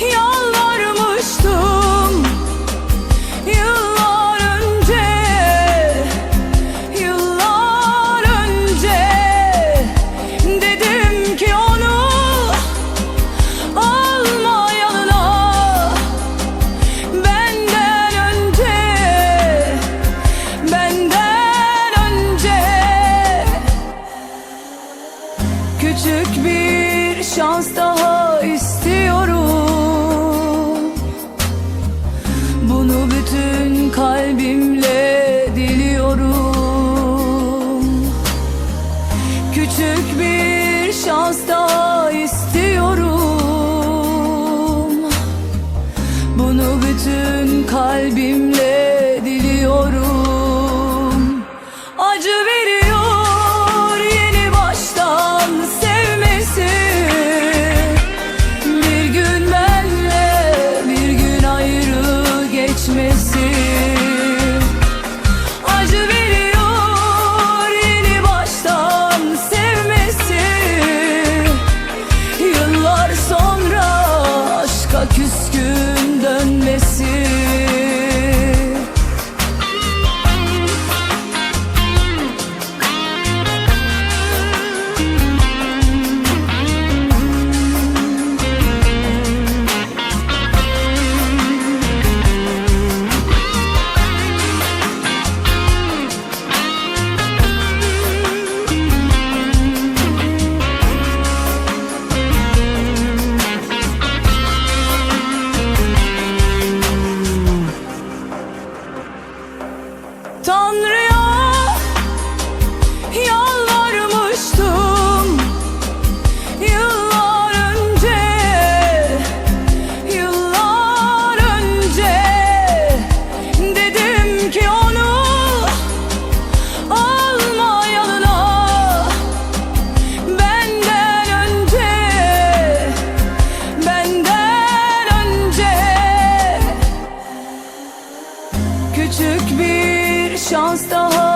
yalvarmıştım. Yıllar önce, yıllar önce Dedim ki onu alma yanına. Benden önce, benden önce Küçük bir şans daha bir bir